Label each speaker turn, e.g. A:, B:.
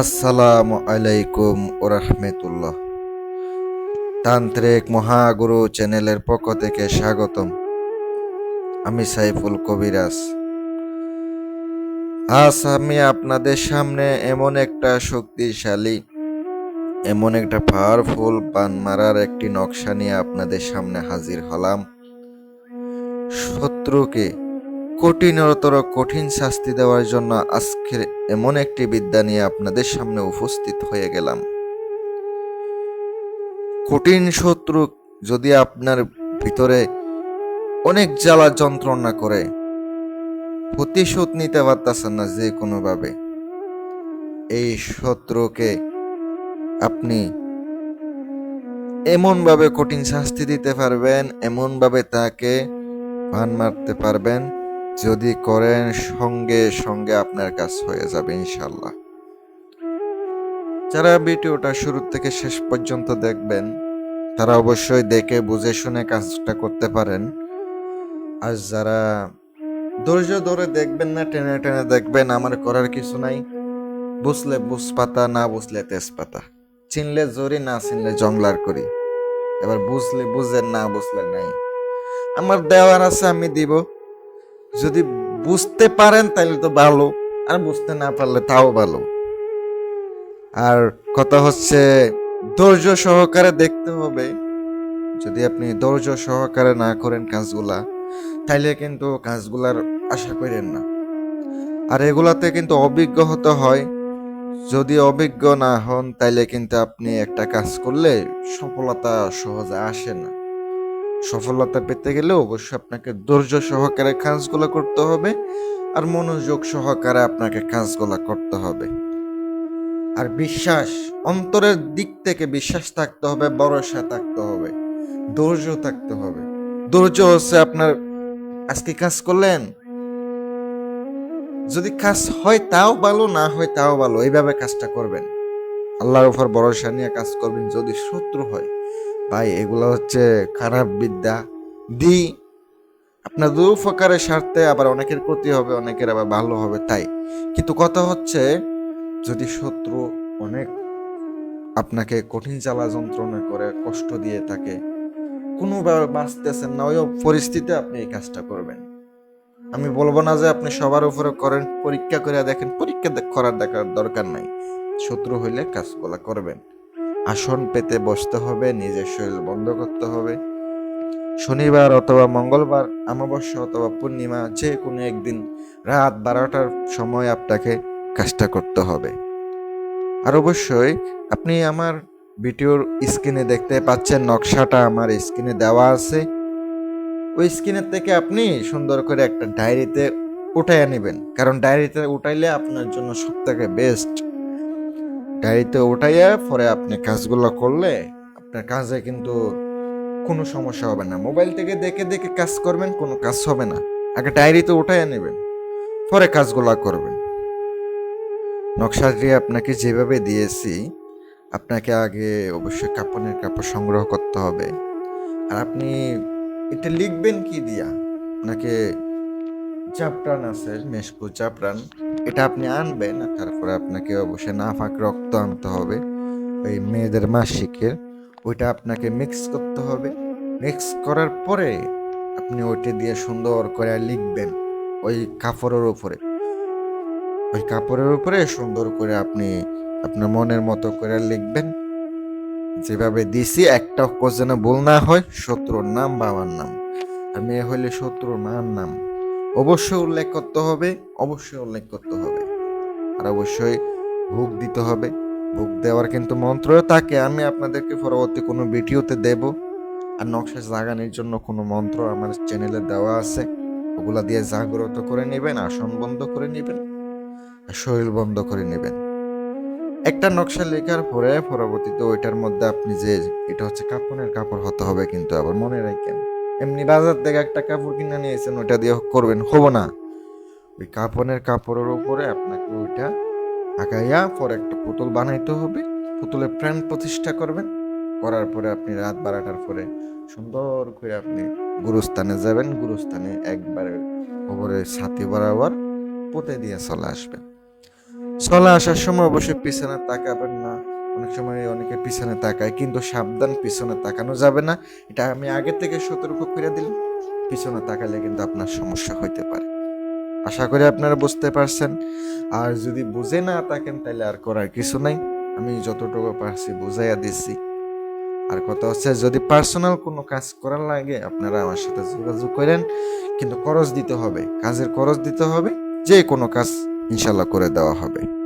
A: আসসালামু আলাইকুম ওরহমতুল্লাহ তান্ত্রিক মহাগুরু চ্যানেলের পক্ষ থেকে স্বাগতম। আমি সাইফুল কবিরাজ। আজ আমি আপনাদের সামনে এমন একটা শক্তিশালী, এমন একটা পাওয়ারফুল পান মারার একটি নকশা নিয়ে আপনাদের সামনে হাজির হলাম। শত্রুকে কঠিনতর, কঠিন শাস্তি দেওয়ার জন্য আজকের এমন একটি বিদ্যা নিয়ে আপনাদের সামনে উপস্থিত হয়ে গেলাম। কঠিন শত্রু যদি আপনার ভিতরে অনেক জ্বালা যন্ত্রণা করে, প্রতিশোধ নিতে পারতেছেন না যে কোনোভাবে এই শত্রুকে আপনি এমনভাবে কঠিন শাস্তি দিতে পারবেন, এমনভাবে তাকে ভান মারতে পারবেন যদি করেন, সঙ্গে সঙ্গে আপনার কাজ হয়ে যাবে ইনশাল্লাহ যারা ভিডিওটা শুরু থেকে শেষ পর্যন্ত দেখবেন, তারা অবশ্যই দেখে, বুঝে শুনে কাজটা করতে পারেন। আর যারা ধৈর্য ধরে দেখবেন না, টেনে টেনে দেখবেন, আমার করার কিছু নাই। বুঝলে বুঝ পাতা না বুঝলে তেজপাতা। চিনলে জরি, না চিনলে জংলার করি। এবার বুঝলে বুঝেন, না বুঝলে নাই। আমার দেওয়ার আছে, আমি দিব। যদি বুঝতে পারেন তাহলে তো ভালো, আর বুঝতে না পারলে তাও ভালো। আর কথা হচ্ছে, ধৈর্য সহকারে দেখতে হবে। যদি আপনি ধৈর্য সহকারে না করেন কাজগুলা, তাইলে কিন্তু কাজগুলার আশা করেন না। আর এগুলাতে কিন্তু অভিজ্ঞ হতে হয়। যদি অভিজ্ঞ না হন, তাইলে কিন্তু আপনি একটা কাজ করলে সফলতা সহজে আসে না। সফলতা পেতে গেলে অবশ্যই আপনাকে ধৈর্য সহকারে কাজগুলো করতে হবে আর মনোযোগ সহকারে আপনাকে কাজগুলো করতে হবে। আর বিশ্বাস, অন্তরের দিক থেকে বিশ্বাস থাকতে হবে, ভরসা থাকতে হবে, ধৈর্য থাকতে হবে। ধৈর্য হচ্ছে আপনার, আজকে কাজ করলেন? যদি কাজ হয় তাও ভালো, না হয় তাও ভালো, এইভাবে কাজটা করবেন। আল্লাহর উপর ভরসা নিয়ে কাজ করবেন যদি শত্রু হয়। ভাই, এগুলো হচ্ছে খারাপ বিদ্যা। দি, আপনার দুপকারের স্বার্থে আবার অনেকের ক্ষতি হবে, অনেকের আবার ভালো হবে, তাই। কিন্তু কথা হচ্ছে, যদি শত্রু অনেক আপনাকে কঠিন জ্বালা যন্ত্রণা করে, কষ্ট দিয়ে থাকে কোনোভাবে বাঁচতেছেন না, ওই পরিস্থিতিতে আপনি এই কাজটা করবেন। আমি বলব না যে আপনি সবার উপরে করেন, পরীক্ষা করে দেখেন, পরীক্ষা করার দেখার দরকার নাই। শত্রু হইলে কাজগুলা করবেন। আসন পেতে বসতে হবে, নিজের শরীর বন্ধ করতে হবে। শনিবার অথবা মঙ্গলবার, অমাবস্যা অথবা পূর্ণিমা যে কোনো একদিন রাত বারোটার সময় আপনাকে কাজটা করতে হবে। আর অবশ্যই আপনি আমার ভিডিওর স্ক্রিনে দেখতে পাচ্ছেন, নকশাটা আমার স্ক্রিনে দেওয়া আছে। ওই স্ক্রিনের থেকে আপনি সুন্দর করে একটা ডায়েরিতে উঠাইয়া নেবেন। কারণ ডায়েরিতে উঠাইলে আপনার জন্য সব থেকে বেস্ট ডায়েরিতে উঠাইয়া পরে আপনি কাজগুলো করলে আপনার কাজে কিন্তু কোনো সমস্যা হবে না। মোবাইল থেকে দেখে দেখে কাজ করবেন, কোনো কাজ হবে না। আগে ডায়েরিতে উঠাইয়া নেবেন, পরে কাজগুলো করবেন। নকশাটি আপনাকে যেভাবে দিয়েছি, আপনাকে আগে অবশ্যই কাপড়ের কাপড় সংগ্রহ করতে হবে। আর আপনি এটা লিখবেন কি দিয়া? আপনাকে চাপড়ান আছে মেশকু চাপড়ান এটা আপনি আনবেন তারপরে আপনাকে অবশ্যই নাফাক রক্ত আনতে হবে, ওই মেয়েদের মাসিকের। ওইটা আপনাকে মিক্স করতে হবে। মিক্স করার পরে আপনি ওইটা দিয়ে সুন্দর করে লিখবেন ওই কাপড়ের উপরে। ওই কাপড়ের উপরে সুন্দর করে আপনি আপনার মনের মতো করে লিখবেন। যেভাবে দিছি একটা যেন ভুল না হয়, শত্রুর নাম বাবার নাম। আর মেয়ে হইলে শত্রুর মার নাম। অবশ্যই উল্লেখ করতে হবে, অবশ্যই উল্লেখ করতে হবে। আর অবশ্যই ভোগ দিতে হবে। ভোগ দেওয়ার কিন্তু মন্ত্র থাকে। আমি আপনাদেরকে পরবর্তী কোনো ভিডিওতে দেব। আর নকশা জাগানোর জন্য কোনো মন্ত্র আমার চ্যানেলে দেওয়া আছে। ওগুলা দিয়ে জাগ্রত করে নেবেন, আসন বন্ধ করে নেবেন, আর শরীর বন্ধ করে নেবেন। একটা নকশা লেখার পরে পরবর্তীতে ওইটার মধ্যে আপনি যে, এটা হচ্ছে কাপড়ের কাপড় হতে হবে কিন্তু আবার মনে রাখেন। এমনি বাজার থেকে একটা কাপড় কিনে নিয়েছেন ওইটা দিয়ে করবেন, হব না। ওই কাপড়ের কাপড়ের উপরে আপনাকে ওইটা আগাইয়া পরে একটা পুতুল বানাইতে হবে। পুতুলের প্রাণ প্রতিষ্ঠা করবেন। করার পরে আপনি রাত বারোটার পরে সুন্দর করে আপনি গুরুস্থানে যাবেন। গুরুস্থানে একবারে খবরের সাথে বরাবর পুঁতে দিয়ে চলে আসবেন। চলে আসার সময় অবশ্যই পিছনে তাকাবেন না। অনেক সময় অনেকে পিছনে তাকায়, কিন্তু সাবধান পিছনে তাকানো যাবে না। এটা আমি আগে থেকে সতর্ক করে দিলাম। পিছনে তাকালে কিন্তু আপনার সমস্যা হইতে পারে। আশা করি আপনারা বুঝতে পারছেন। আর যদি বুঝে না থাকেন, তাহলে আর করার কিছু নাই। আমি যতটুকু পারছি বুঝাইয়া দিচ্ছি আর কথা হচ্ছে, যদি পার্সোনাল কোনো কাজ করার লাগে, আপনারা আমার সাথে যোগাযোগ করেন। কিন্তু খরচ দিতে হবে। কাজের খরচ দিতে হবে। যে কোনো কাজ ইনশাল্লাহ করে দেওয়া হবে।